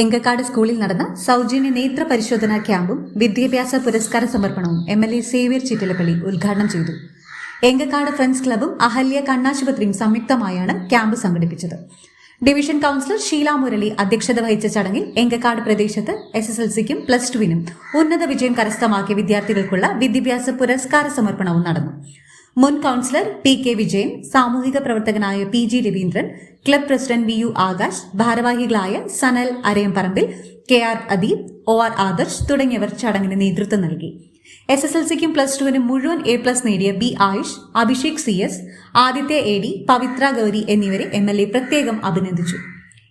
എങ്കക്കാട് സ്കൂളിൽ നടന്ന സൗജന്യ നേത്ര പരിശോധനാ ക്യാമ്പും വിദ്യാഭ്യാസ പുരസ്കാര സമർപ്പണവും M L A Xavier Chittilappilly ഉദ്ഘാടനം ചെയ്തു. എങ്കക്കാട് ഫ്രണ്ട്സ് ക്ലബും അഹല്യ കണ്ണാശുപത്രിയും സംയുക്തമായാണ് ക്യാമ്പ് സംഘടിപ്പിച്ചത്. ഡിവിഷൻ കൌൺസിലർ ഷീല മുരളി അധ്യക്ഷത വഹിച്ച ചടങ്ങിൽ എങ്കക്കാട് പ്രദേശത്ത് എസ് എസ് എൽ സിക്കും പ്ലസ് ടുവിനും ഉന്നത വിജയം കരസ്ഥമാക്കിയ വിദ്യാർത്ഥികൾക്കുള്ള വിദ്യാഭ്യാസ പുരസ്കാര സമർപ്പണവും നടന്നു. മുൻ കൗൺസിലർ പി കെ വിജയൻ സാമൂഹിക പ്രവർത്തകനായ P G Raveendran club president V U Akash ഭാരവാഹികളായ Sanal Arayamparambil K R Adeeb O R Adarsh തുടങ്ങിയവർ ചടങ്ങിന് നേതൃത്വം നൽകി. എസ് എസ് എൽ സിക്കും പ്ലസ് ടുവിനും മുഴുവൻ എ പ്ലസ് നേടിയ B Ayush Abhishek C S Aditya A D Pavithra Gauri എന്നിവരെ എം എൽ എ പ്രത്യേകം അഭിനന്ദിച്ചു.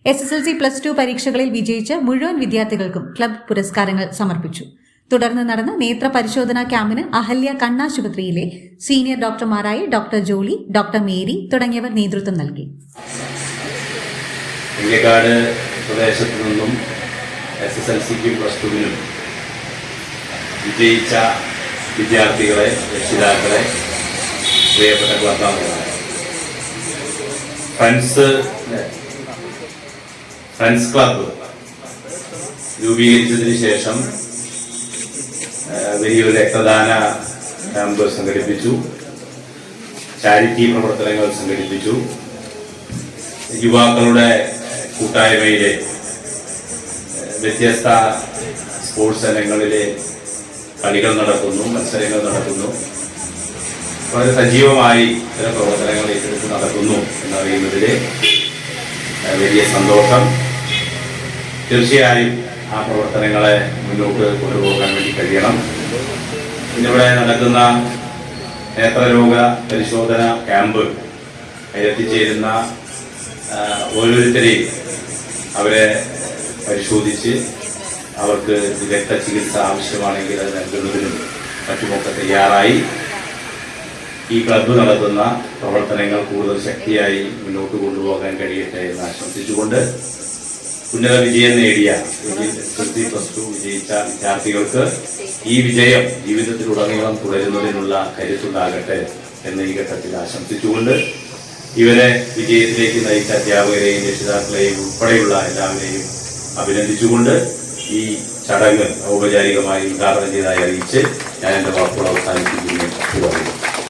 S S L C plus two പരീക്ഷകളിൽ വിജയിച്ച മുഴുവൻ വിദ്യാർത്ഥികൾക്കും ക്ലബ് പുരസ്കാരങ്ങൾ സമർപ്പിച്ചു. തുടർന്ന് നടന്ന നേത്ര പരിശോധനാ ക്യാമ്പിന് അഹല്യ കണ്ണാശുപത്രിയിലെ സീനിയർ ഡോക്ടർമാരായ ഡോക്ടർ ജോളി ഡോക്ടർ മേരി തുടങ്ങിയവർ നേതൃത്വം നൽകി. ഇന്ത്യക്കാട് പ്രദേശത്തു നിന്നും എസ് എസ് എൽ സിക്കും പ്ലസ് ടുവിനും വിജയിച്ച വിദ്യാർത്ഥികളെ രക്ഷിതാക്കളെ പ്രിയപ്പെട്ട ക്ലബ്ബാംഗങ്ങളെ. ഫ്രണ്ട്സ് ഫ്രണ്ട്സ് ക്ലബ്ബ് രൂപീകരിച്ചതിന് ശേഷം വലിയൊരു രക്തദാന ക്യാമ്പ് സംഘടിപ്പിച്ചു. ചാരിറ്റി പ്രവർത്തനങ്ങൾ സംഘടിപ്പിച്ചു. യുവാക്കളുടെ കൂട്ടായ്മയിലെ വ്യത്യസ്ത സ്പോർട്സ് ഇനങ്ങളിലെ കളികൾ നടക്കുന്നു മത്സരങ്ങൾ നടക്കുന്നു. വളരെ സജീവമായി ചില പ്രവർത്തനങ്ങൾ ഏറ്റെടുത്ത് നടക്കുന്നു എന്നറിയുന്നതിൽ വലിയ സന്തോഷം. തീർച്ചയായും ആ പ്രവർത്തനങ്ങളെ മുന്നോട്ട് കൊണ്ടുപോകാൻ വേണ്ടി കഴിയണം. ഇന്നിവിടെ നടക്കുന്ന നേത്രരോഗ പരിശോധന ക്യാമ്പ് അതിലെത്തിച്ചേരുന്ന ആ, ഓരോരുത്തരെയും അവരെ പരിശോധിച്ച് അവർക്ക് വിദഗ്ധ ചികിത്സ ആവശ്യമാണെങ്കിൽ അത് നൽകുന്നതിനും മറ്റുമൊക്കെ തയ്യാറായി. ഈ ക്ലബ്ബ് നടത്തുന്ന പ്രവർത്തനങ്ങൾ കൂടുതൽ ശക്തിയായി മുന്നോട്ട് കൊണ്ടുപോകാൻ കഴിയട്ടെ എന്ന് ആശംസിച്ചുകൊണ്ട് ഉന്നത വിജയം നേടിയ വിദ്യാർത്ഥികൾക്ക് ഈ വിജയം ജീവിതത്തിലുടനീളം തുടരുന്നതിനുള്ള കരുത്തുണ്ടാകട്ടെ എന്ന് ഈ ഘട്ടത്തിൽ ആശംസിച്ചുകൊണ്ട് ഇവരെ വിജയത്തിലേക്ക് നയിച്ച അധ്യാപകരെയും രക്ഷിതാക്കളെയും ഉൾപ്പെടെയുള്ള എല്ലാവരെയും അഭിനന്ദിച്ചുകൊണ്ട് ഈ ചടങ്ങ് ഔപചാരികമായി ഉദ്ഘാടനം ചെയ്തതായി അറിയിച്ച് ഞാൻ എന്റെ വാക്കുകൾ അവസാനിപ്പിക്കുന്നു.